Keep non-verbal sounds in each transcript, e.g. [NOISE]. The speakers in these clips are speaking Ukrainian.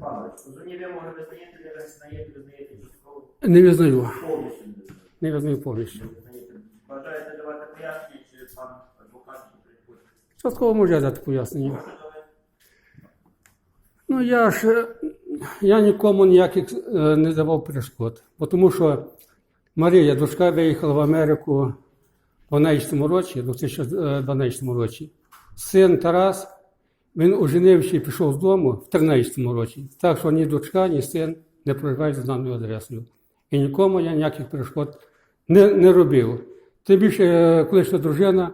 Степанович, позовні вимоги визнаєте, не визнаєте, визнаєте частково Не визнаю. повністю не визнаєте. Не визнаю повністю. Бажаєте давати пояснення, чи пан адвокат приходить? Частково можу я дати пояснення. Ну я ж е, я нікому ніяких е, не давав перешкод. Бо Тому що Марія, дочка, виїхала в Америку в 12 році, в 2012 році. Син Тарас, він оженився і пішов з дому в 13 році. Так що ні дочка, ні син не проживають за даною адресою. І нікому я ніяких перешкод не, не робив. Тим більше е, колишня дружина,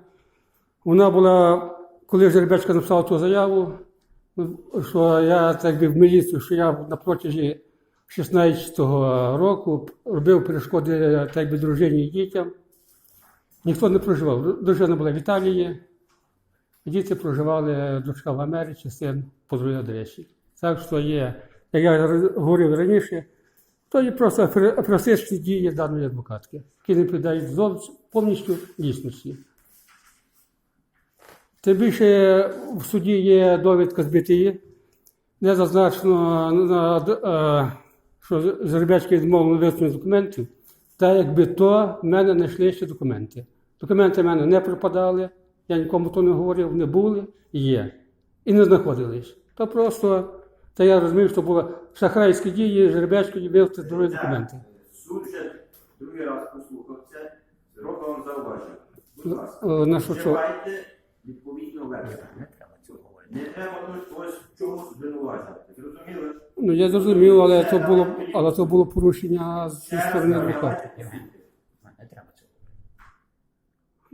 вона була, коли жеребечка написала ту заяву, що я так би в міліцію, що я на протязі 16-го року робив перешкоди так би дружині і дітям. Ніхто не проживав. Дружина була в Італії, діти проживали, дочка в Америці, син по другій адресі. Так що є, як я говорив раніше, то є просто афер- дії даної адвокатки, які не піддають повністю дійсності. Тим більше в суді є довідка з БТІ, де зазначено, на- е, що Жеребецький відмовив висунення документів, та якби то в мене не йшли ще документи. Документи в мене не пропадали, я нікому то не говорив, не були, є. І не знаходились. То просто, та я розумів, що були шахрайські дії, Жеребецький вивести другі документи. Суд вже другий раз послухав це, робить вам зауваження. Будь ласка, Е, На що, що? вживайте відповідну версію. Не треба цього говорити. Не треба тут ось в чомусь звинувачувати. Зрозуміли? Ну я зрозумів, але то було, але то було порушення зі сторони адвоката.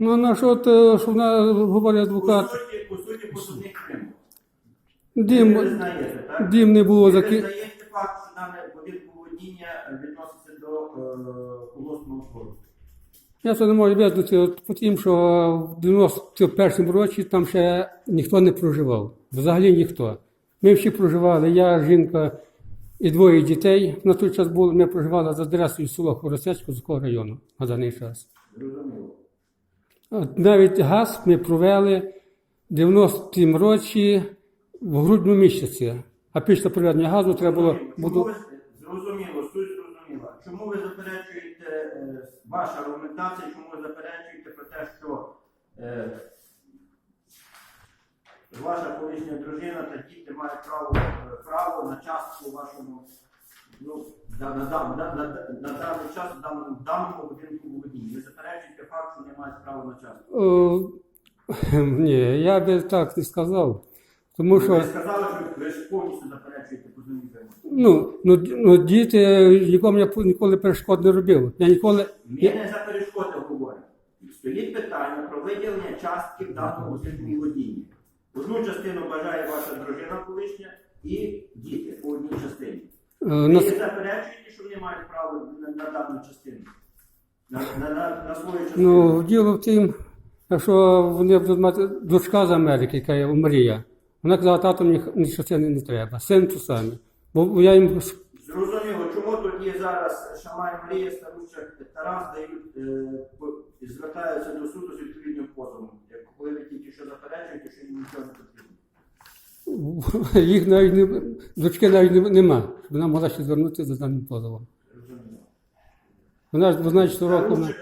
Ну на що, е, що вона говорить По адвокат? суті, по суті, посудних вимог. Дім, Ви визнаєте, так? дім не було Ви заки... визнаєте факт, що дане володіння відноситься до е, фонду. Я це не можу визнати, от по тим, що в 91-му році там ще ніхто не проживав. Взагалі ніхто. Ми всі проживали, я, жінка і двоє дітей. На той час було, ми проживали за адресою села Хоросецько Зуського району на даний час. Зрозуміло. Навіть газ ми провели в 90-му році в грудному місяці. А після проведення газу треба було Чому ви, зрозуміло, суть зрозуміла. Чому ви заперечуєте, е, ваша аргументація, чому ви заперечуєте про те, що е, ваша колишня дружина та діти мають право, е, право на частку вашому, ну, на, на, на, на, на даний час в даному, даному будинку володіння. Ви заперечуєте факт, що не мають права на частку. [LAUGHS] Ні, я би так не сказав. Тому що. Ви сказали, що ви ж повністю заперечуєте позовні. Ну, ну, ну діти, нікому я ніколи перешкод не робив. Я ніколи. Ми не за перешкоди говоримо. Стоїть питання про виділення частки в даному будинку володіння. Одну частину бажає ваша дружина колишня і діти по одній частині. Е, Ви на, заперечуєте, що вони мають право на, дану частину? На, на, на, на свою частину? ну, діло в тім, якщо вони будуть мати дочка з Америки, яка є Марія, вона казала, тато мені частини не треба, син то саме. Бо я їм Зрозуміло, чому є зараз Шамай Марія, Старущак Тарас дають, е, по- звертаються до суду з відповідним позовом. Як коли ви тільки що заперечуєте, що їм нічого не потрібно. [LAUGHS] їх навіть не дочки навіть не- нема, щоб вона могла ще звернутися за даним позовом. Вона ж 12 років. вона-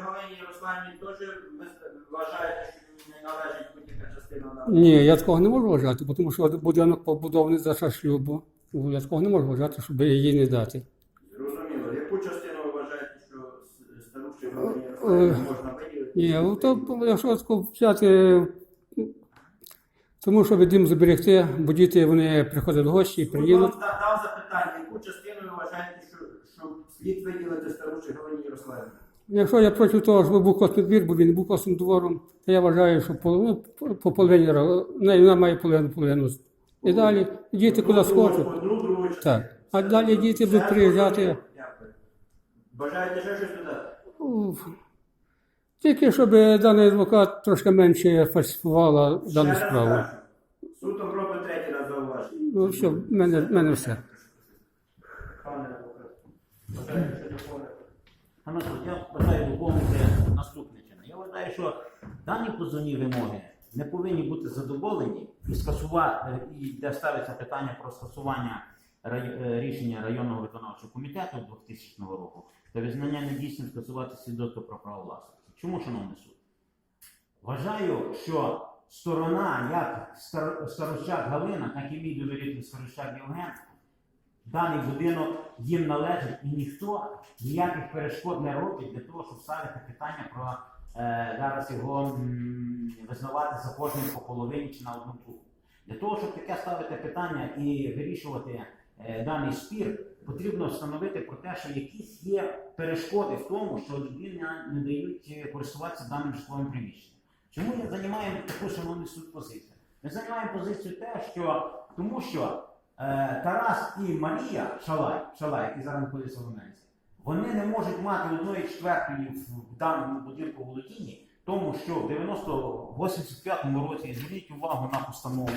Ні, я такого не можу вважати, тому що будинок побудований за шлюбу. Я такого не можу вважати, щоб її не дати. Зрозуміло. Яку частину ви вважаєте, що старуші Е, Ярославні можна виділити? Ні, то якщо взяти, тому що дім зберегти, бо діти вони приходять в гості і приїдуть. да- дав запитання, яку частину ви вважаєте, що, що слід виділити старуші Галині Ярославні? Якщо я проти того, щоб був космий двір, бо він був космим двором, то я вважаю, що по, ну, по- по половині не, вона має половину половину. І далі діти куди схочуть. Так. А далі діти будуть приїжджати. Дякую. Бажаєте ще щось додати? Тільки щоб даний адвокат трошки менше фальсифувала дану справу. Суд робить третій раз зауваження. Ну все, в мене, в мене все. Пане адвокат, бажаєте доповнити? Пане суд, я бажаю доповнити наступне чином. Я вважаю, що дані позовні вимоги не повинні бути задоволені і скасувати, і де ставиться питання про скасування рай- е, рішення районного виконавчого комітету 2000 року та визнання недійсним скасувати свідоцтво про право власності. Чому, шановний суд? Вважаю, що сторона, як Стар- Старощак Галина, так і мій довіритель Старощак Євген, даний будинок їм належить і ніхто ніяких перешкод не робить для того, щоб ставити питання про е, зараз його визнавати за кожним по половині чи на одну другу. Для того, щоб таке ставити питання і вирішувати е, даний спір, потрібно встановити про те, що якісь є перешкоди в тому, що людині не дають е, користуватися даним житловим приміщенням. Чому ми займаємо таку шановний суд позицію? Ми займаємо позицію те, що тому що е, Тарас і Марія Шалай, Шалай, які зараз знаходяться в Америці, вони не можуть мати одної четвертої в даному будинку володінні, тому що в 90-85 році зверніть увагу на постанову,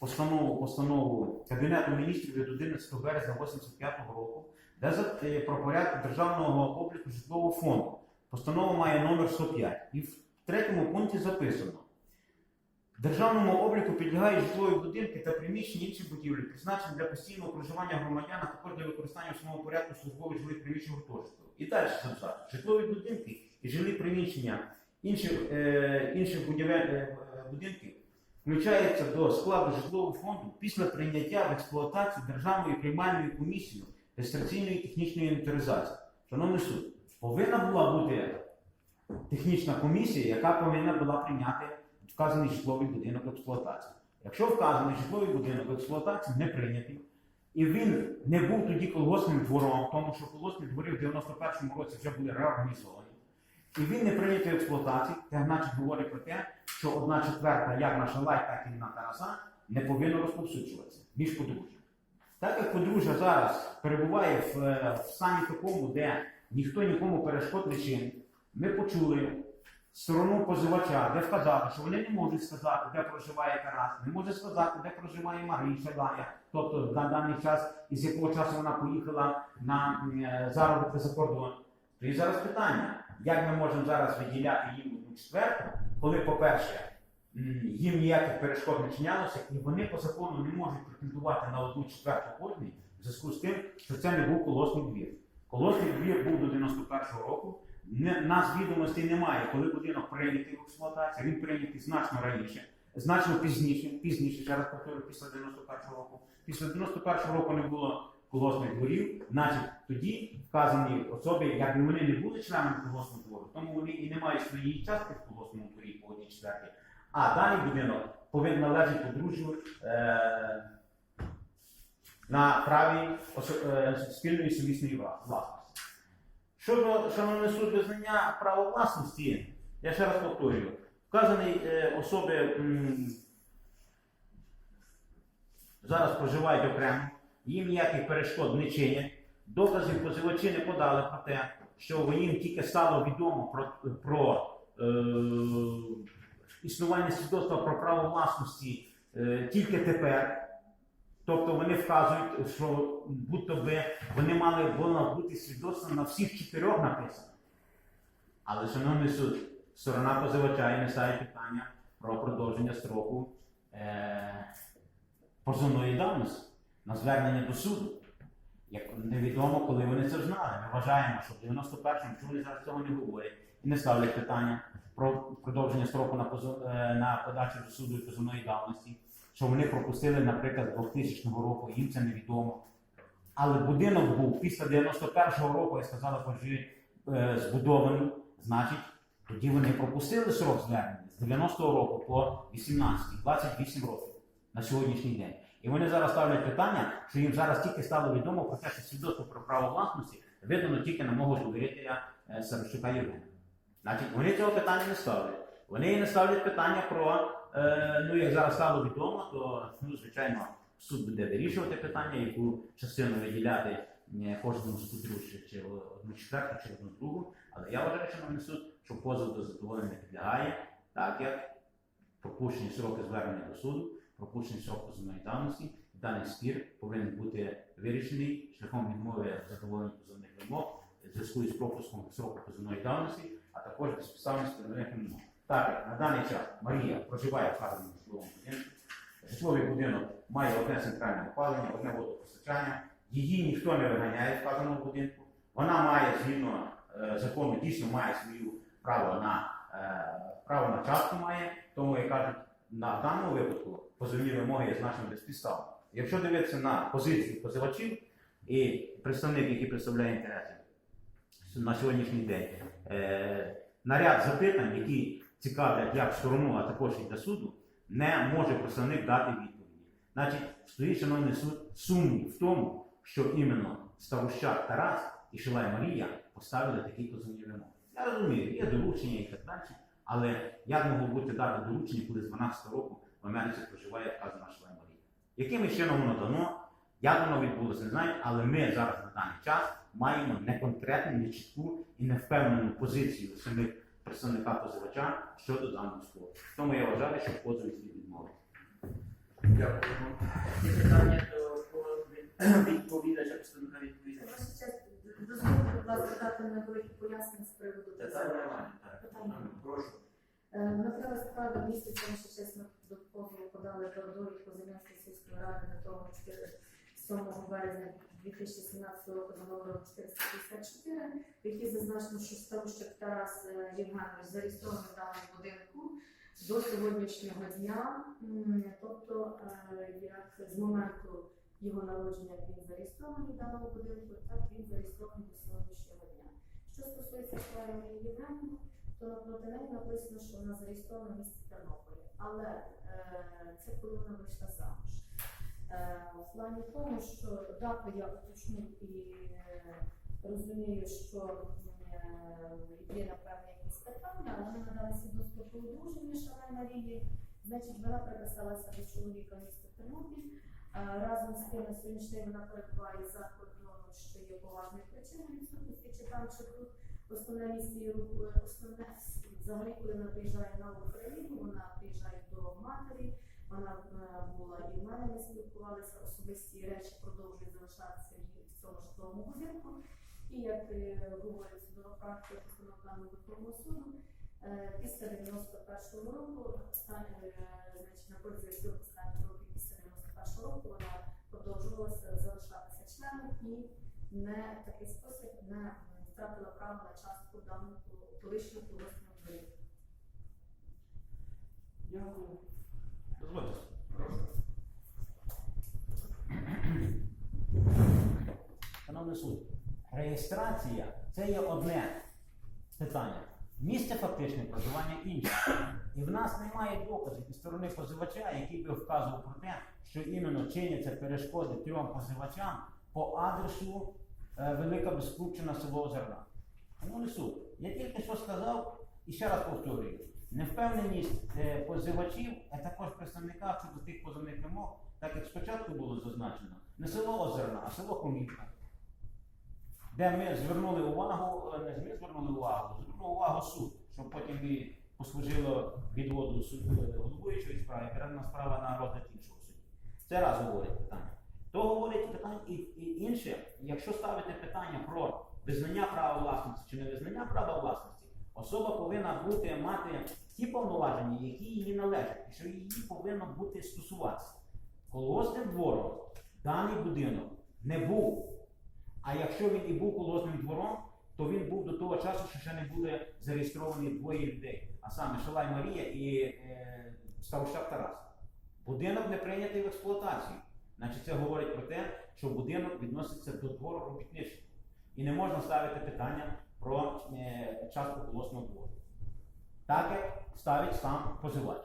постанову, постанову Кабінету міністрів від 11 березня 85 року, де за е, про порядок державного обліку житлового фонду. Постанова має номер 105. І в третьому пункті записано. Державному обліку підлягають житлові будинки та приміщення інші будівлі, призначені для постійного проживання громадян, а також для використання в порядку службових жилих приміщень гуртожитків. І далі абзац. Житлові будинки і жилі приміщення інших, е, інших будівель, е, будинків включаються до складу житлового фонду після прийняття в експлуатацію Державною приймальною комісією реєстраційної технічної інвентаризації. Шановний суд, повинна була бути технічна комісія, яка повинна була прийняти вказаний житловий будинок в експлуатацію. Якщо вказаний житловий будинок експлуатації не прийнятий, і він не був тоді колгоспним двором, тому що колгоспні двори в 91-му році вже були реорганізовані, і він не прийнятий в експлуатації, це значить говорить про те, що одна четверта, як на Шалай, так і на Тараса, не повинна розповсюджуватися між подружжям. Так як подружжя зараз перебуває в, е, в стані такому, де ніхто нікому перешкод не чинить, ми почули сторону позивача, де вказати, що вони не можуть сказати, де проживає Тарас, не можуть сказати, де проживає Марія Шалая, тобто на даний час, із якого часу вона поїхала на е, заробітки за кордон. То і зараз питання, як ми можемо зараз виділяти їм одну четверту, коли, по-перше, їм ніяких перешкод не чинялося, і вони по закону не можуть претендувати на одну четверту кожний, в зв'язку з тим, що це не був колосний двір. Колосний двір був до 91-го року. Не, нас відомостей немає, коли будинок прийнятий в експлуатацію. Він прийнятий значно раніше, значно пізніше, пізніше, ще раз повторю, після 91-го року. Після 91-го року не було колосних дворів, значить тоді вказані особи, якби вони не були членами колосного двору, тому вони і не мають своєї частки в колосному дворі по одній четвертій. А даний будинок повинен належати подружжю е, на праві е, спільної сумісної власності. Щодо, шановний суд, визнання права власності, я ще раз повторюю, вказані е, особи м, зараз проживають окремо, їм ніяких перешкод не чинять. Доказів позивачі не подали про те, що їм тільки стало відомо про, про е, існування свідоцтва про право власності е, тільки тепер. Тобто вони вказують, що будь-то би вони мали було бути свідоцтво на всіх чотирьох написано. Але, шановний суд, сторона позивача і не ставить питання про продовження строку е- позовної давності на звернення до суду. Як невідомо, коли вони це знали. Ми вважаємо, що в 91-му, чому вони зараз цього не говорять і не ставлять питання про продовження строку на, позов, е, на подачу до суду і позовної давності, що вони пропустили, наприклад, з 2000 року, їм це невідомо. Але будинок був після 91-го року, я сказала, пожі, е, збудований, значить, тоді вони пропустили срок звернення з 90-го року по 18, 28 років на сьогоднішній день. І вони зараз ставлять питання, що їм зараз тільки стало відомо про те, що свідоцтво про право власності видано тільки на мого довірителя е, Сарощука Євгена. Значить, вони цього питання не ставлять. Вони не ставлять питання про, е, ну як зараз стало відомо, то ну, звичайно суд буде вирішувати питання, яку частину виділяти е, кожному з подружжя, чи одну четверту, чи одну другу. Але я вважаю, шановний суд, що позов до задоволення підлягає, так як пропущені сроки звернення до суду, пропущений срок позовної давності, даний спір повинен бути вирішений шляхом відмови задоволення позовних вимог в зв'язку із пропуском сроку позовної давності, а також безпідставність позовних вимог. Так на даний час Марія проживає в вказаному житловому будинку, житловий будинок має одне центральне опалення, одне водопостачання, її ніхто не виганяє в вказаному будинку. Вона має згідно е, закону дійсно має свою право на е, право на частку має, тому як кажуть, на даному випадку позовні вимоги є значно безпідставні. Якщо дивитися на позицію позивачів і представник, який представляє інтереси на сьогоднішній день, е, наряд запитань, які цікавлять як сторону, а також і для суду, не може представник дати відповіді. Значить, стоїть, шановний суд, сумнів в тому, що іменно Ставущак Тарас і Шилай Марія поставили такі позовні вимоги. Я розумію, є доручення і так далі, але як могло бути дати доручення, коли з 12 року в Америці проживає вказана Шилай Марія? Яким чином воно дано, як воно відбулося, не знаю, але ми зараз на даний час маємо неконкретну, нечітку і невпевнену позицію самих представника позивача щодо даного спору. Тому я вважаю, що позові слід відмовити. Дякую. Є питання до відповідача, представника відповідача. Дозвольте, будь ласка, дати невеликі пояснення з приводу Це нормально, так. Прошу. Матеріали справи місяця, ваша честь, ми до позову подали довідку Зеленської сільської ради на того 7 березня 2017 року за номером 454, в якій зазначено, що Ставущик Тарас е, Євгенович зареєстрований в даному будинку до сьогоднішнього дня, тобто е, як з моменту його народження він зареєстрований в даному будинку, так він зареєстрований до сьогоднішнього дня. Що стосується Євгенівни, то напроти неї написано, що вона зареєстрована в місті Тернополі. Але е, це коли вона вийшла замуж. Е, в плані тому, що дату я уточню і е, розумію, що е, є напевне якісь питання, але ми надали свідоцтво про одруження Шалай Марії. Значить, вона приписалася до чоловіка в місто Тернопіль. Е, Разом з тим на сьогоднішній день вона перебуває за кордоном, що є поважною причиною відсутності чи там, чи тут. Її руху, основне взагалі, коли вона приїжджає на Україну, вона приїжджає до матері. Вона е, була і в мене ми спілкувалися, особисті речі продовжують залишатися в цьому житловому будинку. І як е, говорить судова практика постановленого Верховного суду, е, після 91-го року, останні, значить, на протязі трьох останніх років після 91-го року вона продовжувалася залишатися членом і не такий спосіб не втратила право на частку в даному колишньому колосному дворі. Дякую. Дозвольте. Прошу. Шановний суд, реєстрація це є одне питання. Місце фактичне проживання інше. І в нас немає доказів зі сторони позивача, який би вказував про те, що іменно чиняться перешкоди трьом позивачам по адресу е, Велика Безкручена село Озерна. Шановний суд, я тільки що сказав і ще раз повторюю. Невпевненість е, позивачів, а також представника щодо тих позовних вимог, так як спочатку було зазначено, не село Озерна, а село Комітка де ми звернули увагу, е, не ми звернули увагу, звернув увагу суд, щоб потім і послужило відводу суду головуючої справи, передана справа на розгляд іншого суді. Це раз говорить питання. То говорить питання і, і інше, якщо ставити питання про визнання права власності чи не визнання права власності, особа повинна бути мати ті повноваження, які їй належать, і що її повинно бути стосуватися. Колгоспним двором даний будинок не був а якщо він і був колосним двором, то він був до того часу, що ще не були зареєстровані двоє людей, а саме Шалай Марія і е, Ставущак Тарас. Будинок не прийнятий в експлуатацію. Значить, це говорить про те, що будинок відноситься до двору робітничого. І не можна ставити питання про е, частку колосного двору. Так як ставить сам позивач.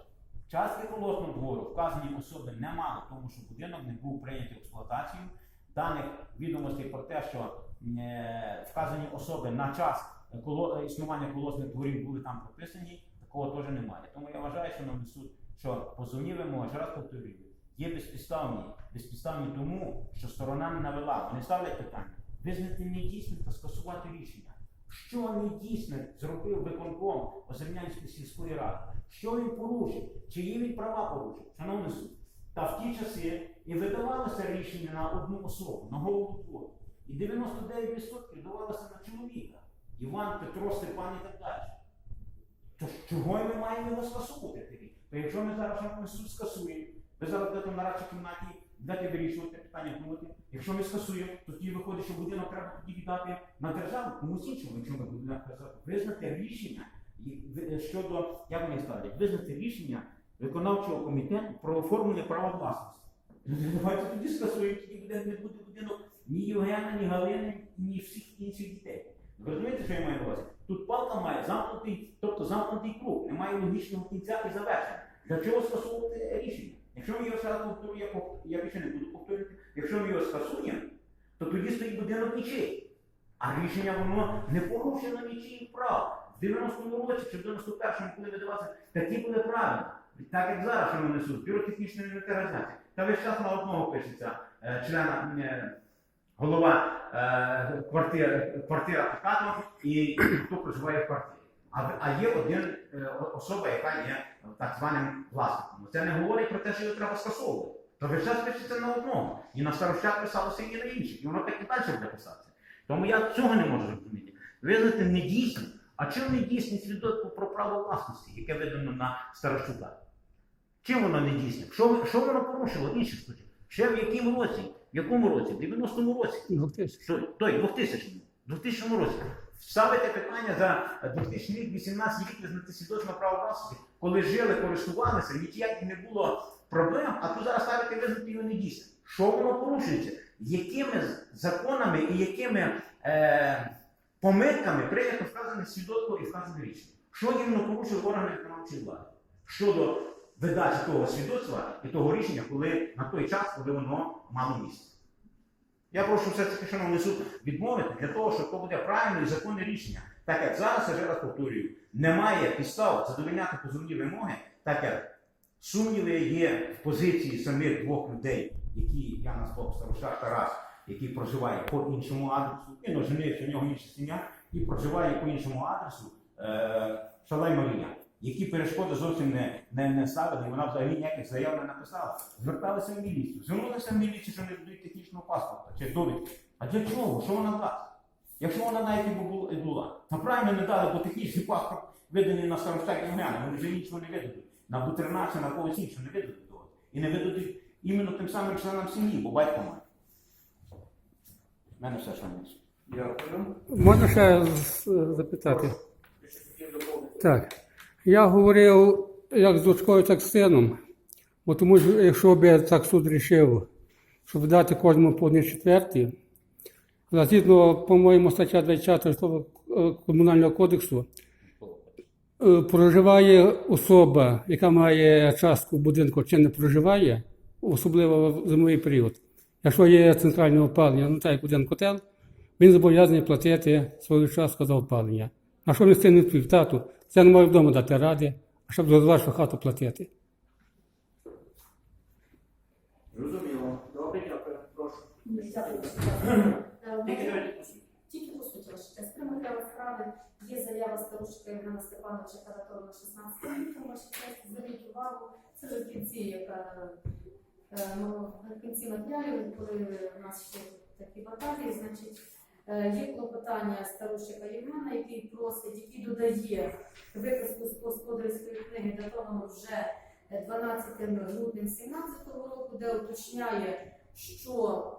Частки колосного двору вказані особи не мали, тому що будинок не був прийнятий в експлуатацію даних відомостей про те, що е, вказані особи на час коло- існування колосних дворів були там прописані, такого теж немає. Тому я вважаю, шановний суд, що позовні вимоги, раз повторюю, є безпідставні. Безпідставні тому, що сторона не навела. Вони ставлять питання визнати недійсним та скасувати рішення. Що недійсне зробив виконком Озернянської сільської ради? Що він порушив? Чиї він права порушив? Шановний суд, та в ті часи і видавалося рішення на одну особу, на голову двору. І 99% давалося на чоловіка. Іван, Петро, Степан і так далі. То чого ми маємо його скасувати? То якщо ми зараз суд скасуємо, Ви зараз будете на радчій кімнаті, будете вирішувати питання думати. Якщо ми скасуємо, то тоді виходить, що будинок треба тоді віддати на державу, комусь іншому, якщо ми будемо казати, визнати рішення щодо, як вони ставлять, визнати рішення виконавчого комітету про оформлення права власності. Давайте тоді скасуємо, тоді буде, не буде будинок ні Євгена, ні Галини, ні всіх інших дітей. Ви розумієте, що я маю на увазі? Тут палка має замкнутий, тобто замкнутий круг, немає логічного кінця і завершення. Для чого скасовувати рішення? Якщо ми його ще раз повторю, я, більше не буду повторювати, якщо ми його скасуємо, то тоді стоїть будинок нічий. А рішення воно не порушено нічиїх прав. В 90-му році чи в 91-му, коли видавалося, такі були правила. Так як зараз, що вони несуть, бюро технічної інвентаризації. Та весь час на одного пишеться е, члена е, голова е, квартири, квартира покату і хто проживає в квартирі. А, є один е, особа, яка є так званим власником. Це не говорить про те, що його треба скасовувати. То весь час пишеться на одного. І на старощах писалося і на інших. І воно так і далі буде писатися. Тому я цього не можу зрозуміти. Визнати недійсним, а чим недійсне свідоцтво про право власності, яке видано на старощука? Чим воно недійсне? Що, що воно порушило інших случаїв? Ще в якому році? В якому році? В 90-му році. 2000. Той 2000 2000 році. Ставите питання за 2018 рік визнати свідоцтво на право власності, коли жили, користувалися, ніяких не було проблем, а тут зараз ставите визнати його недійсним. Що воно порушується? Якими законами і якими е, помилками прийнято вказане свідоцтво і вказане рішення? Що іменно порушує органи виконавчої влади? Щодо видачі того свідоцтва і того рішення, коли на той час, коли воно мало місце. Я прошу все таки, шановний суд, відмовити для того, щоб то буде правильне і законне рішення. Так як зараз, я ще раз повторюю, немає підстав задовольняти позовні вимоги, так як сумніви є в позиції самих двох людей, які я назвав Староша Тарас, який проживає по іншому адресу, він оженився, у нього інша сім'я, і проживає по іншому адресу е, Шалай Марія, які перешкоди зовсім не, не, не ставили, і вона взагалі ніяких заяв не написала. Зверталися в міліцію. Звернулися в міліцію, що не дають технічного паспорта чи довідки. А для чого? Що вона дасть? Якщо вона навіть і була, і була. Та правильно не дали, бо технічний паспорт виданий на старостах Євгена, вони вже нічого не видадуть. На бутерна чи на когось іншого не видадуть того. І не видадуть іменно тим самим членам сім'ї, бо батько має. У мене все, що Дякую. Можна ще запитати? Так. Я говорив як з дочкою, так з сином. Бо тому що якщо б так суд рішив, щоб дати кожному по одній четвертій, згідно, по-моєму, стаття 20 е, Комунального кодексу, е, проживає особа, яка має частку будинку, чи не проживає, особливо в зимовий період. Якщо є центральне опалення, ну так як один котел, він зобов'язаний платити свою частку за опалення. А що він з цим не впів? Тату, це не маю вдома дати ради, а щоб за вашу хату платити. Зрозуміло. Добре, дякую. Прошу. Е, Тільки по суті. Ваша честь. При справи є заява старушка Євгена Степановича, яка датована 16 лютого, ваша честь. Зверніть увагу, це вже в кінці, яка е, ну, в кінці матеріалів, коли у нас ще такі баталії, значить, е, є клопотання старушика Євгена, який просить, який додає виписку з господарської книги, датовану вже е, 12 грудня 2017 року, де уточняє, що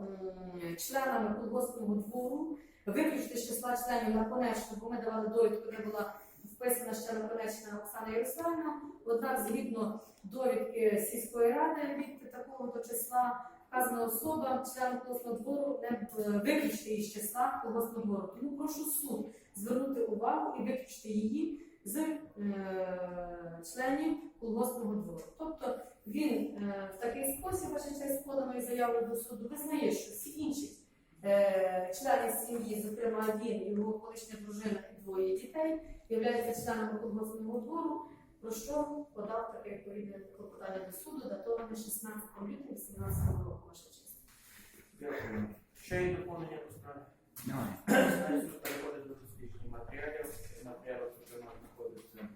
членами колгоспного двору виключити з числа членів наконечно, бо ми давали довідку, де була вписана ще наконечна Оксана Ярославівна. Однак, згідно довідки сільської ради від такого до числа, вказана особа, член колгоспного двору, не е, виключити її з числа колгоспного. Тому прошу суд звернути увагу і виключити її з е, членів колгоспного двору. Тобто він е, в такий спосіб, ваша честь, поданої заяви до суду, визнає, що всі інші е, члени сім'ї, зокрема він і його колишня дружина і двоє дітей, являються членами колгоспного двору, про що подав таке відповідне клопотання до суду, датоване 16 лютого 2018 року, ваша честь. Дякую. Ще є доповнення по справі? Немає. Суд переходить до дослідження матеріалів. Матеріали, зокрема, знаходяться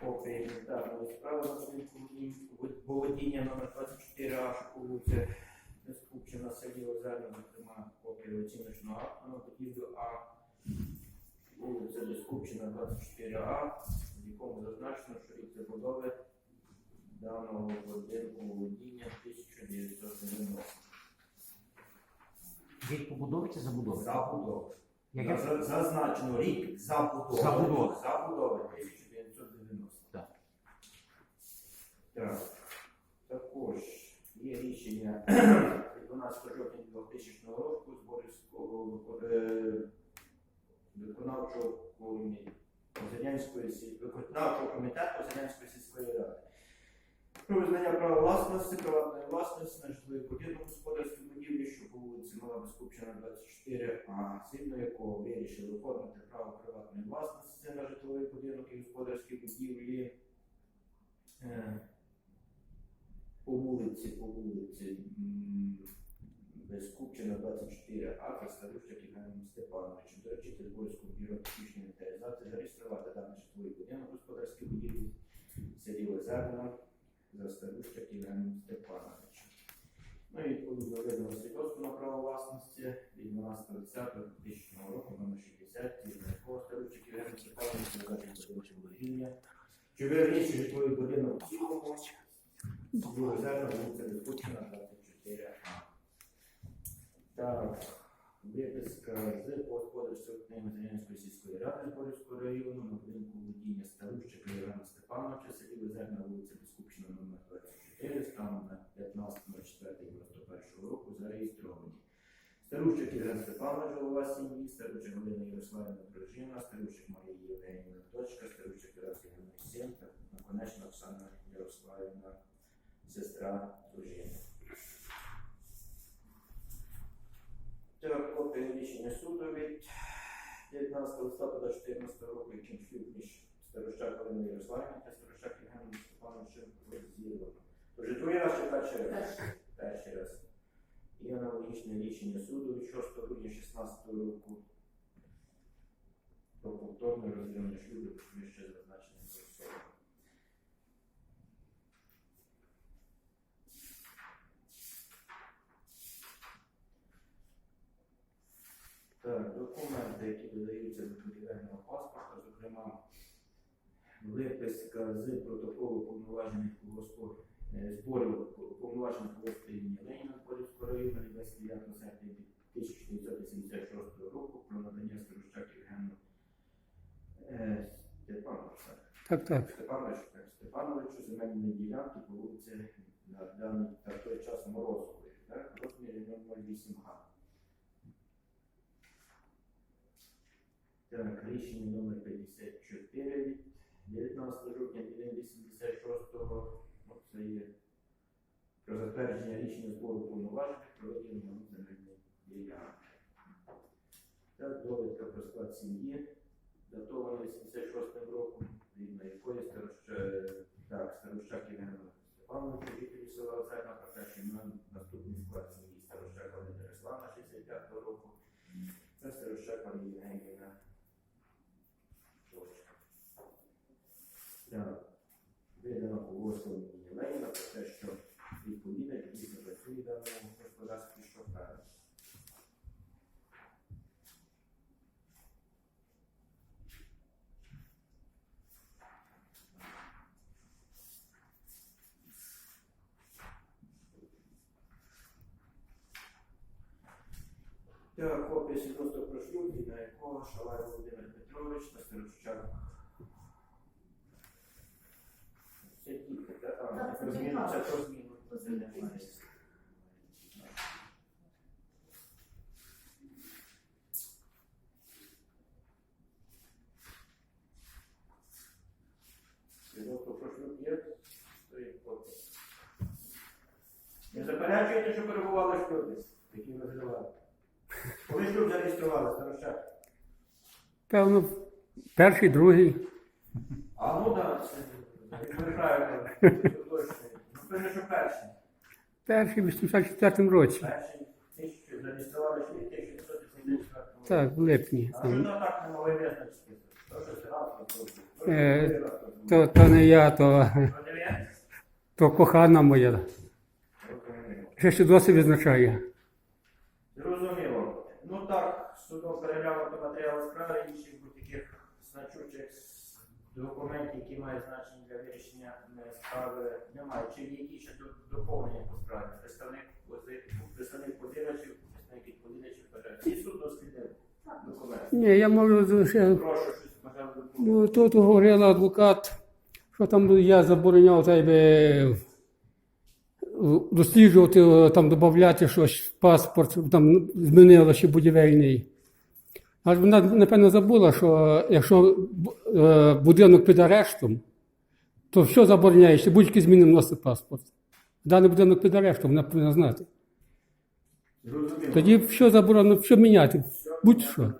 копії інвентарної справи на будинку володіння номер 24А, що по вулиці Нескупчина, селі Озерна, зокрема, копія оціночного акту на будівлю А, вулиця Нескупчина, 24А, в якому зазначено, що рік забудови даного будинку володіння 1990. Рік побудови чи забудови? Забудови. Яке? За- Зазначено рік забудови. Забудови. Забудови 1990. Так. Так. Також є рішення [CLEARS THROAT] від 12 жовтня 2000 року Зборівського е, виконавчого виконавчого комітету Озерянської сільської ради. Про визнання права власності, приватної власності на господарської будівлі, що по вулиці Мала Безкупчена 24, а згідно якого вирішили оформити право приватної власності на житловий будинок і господарські будівлі е, по вулиці, по вулиці м, Безкупчена 24, а Старущак Євгеном Степановичем. Доручити Зборському бюро технічної інвентаризації зареєструвати даний житловий будинок господарської будівлі в селі за Старущак Євгеном Степановичем. Ну і відповідно видано свідоцтво на право власності від 12.10.2000 року номер 60, згідно якого Старущак Євген Степанович надати будинку володіння. Чи вирішує житловий будинок в цілому? Друге зерно, вулиця Безкупчена, 24А. Так, виписка з господарської книги Зеленської сільської ради Зборівського району на будинку володіння Старущика Івана Степановича, селі Лизерна, вулиця Безкупчена, номер 24, станом на 15.04.91 року зареєстровані. Старущик Іван Степанович, голова сім'ї, Старущик Галина Ярославівна, дружина, Старущик Марія Євгенівна, дочка, Старущик Тарас Євгенович, син, та наконечна Оксана Ярославівна, сестра дружини. Так, копія рішення суду від 19 листопада 2014 року, яким шлюб між Старощак Галиною Ярославівною та Старощак Євгеном Степановичем розірвано. То вже другий раз чи перший раз? Перший. Раз. І аналогічне рішення суду від 6 грудня 2016 року про повторне розірвання шлюбу між ще зазначеними особами. Так, документи, які додаються до індивідуального паспорта, зокрема, виписка з протоколу повноважених е, зборів повноважених імені Леніна Полівського району від 29 серпня 1986 року про надання Старощак Євгену е, Степановича. Так, так. Степанович, так, Степановичу земельної ділянки по вулиці на даний на той час Морозової, так, розмірі 008 га. Так, рішення номер 54 від 19 жовтня 1986 ну, це є про затвердження рішення збору повноважень проведення земельної ділянки. Так, довідка про склад сім'ї, датована 86 роком, згідно якої так, старощак Євгена Степановича, жителі села Озерна, та перший на наступний склад сім'ї старощак Галина Ярославна 65 року, та старощак Марія Євгенівна Дочка. Так, видано погодження Леніна про те, що відповідно дійсно працює в даному господарстві, що правильно. Так, копія свідоцтва про шлюб, згідно якого Шалай Володимир Петрович та Старощак. Це діти, так? А, Так, це про зміну, діти. це про зміну. Про Це зміну немає. прізвища. Свідоцтво про шлюб є? То є копія. Не заперечуєте, що перебували в шлюбі, які ви вживали? Коли шлюб зареєстрували, Старощак? Певно, перший, другий. А ну так, це ви правильно, це точно. Ну, певно, що перший. Перший в 84 році. Перший тисячу зареєстрували шлюб 1984 року. Так, в липні. А що Там. так не могли визначити? То то Е, то не я, то, То кохана моя. Ще ще досі визначає. Ну так, судом переглянуто матеріали справи інших будь-яких значучих документів, які мають значення для вирішення е, справи, немає. Чи є якісь ще доповнення по справі? Представник представник подивачів, представник відповідачів, каже, всі суд дослідив документи. Ні, я можу ще. Прошу щось доповнити. Ну, тут говорила адвокат, що там я забороняв тебе досліджувати, е, там додати щось в паспорт, там змінила ще будівельний. Аж вона, напевно, забула, що якщо е, будинок під арештом, то все забороняється, будь-які зміни вносити паспорт. Даний будинок під арештом, вона повинна знати. Тоді все заборонено, все міняти, будь-що.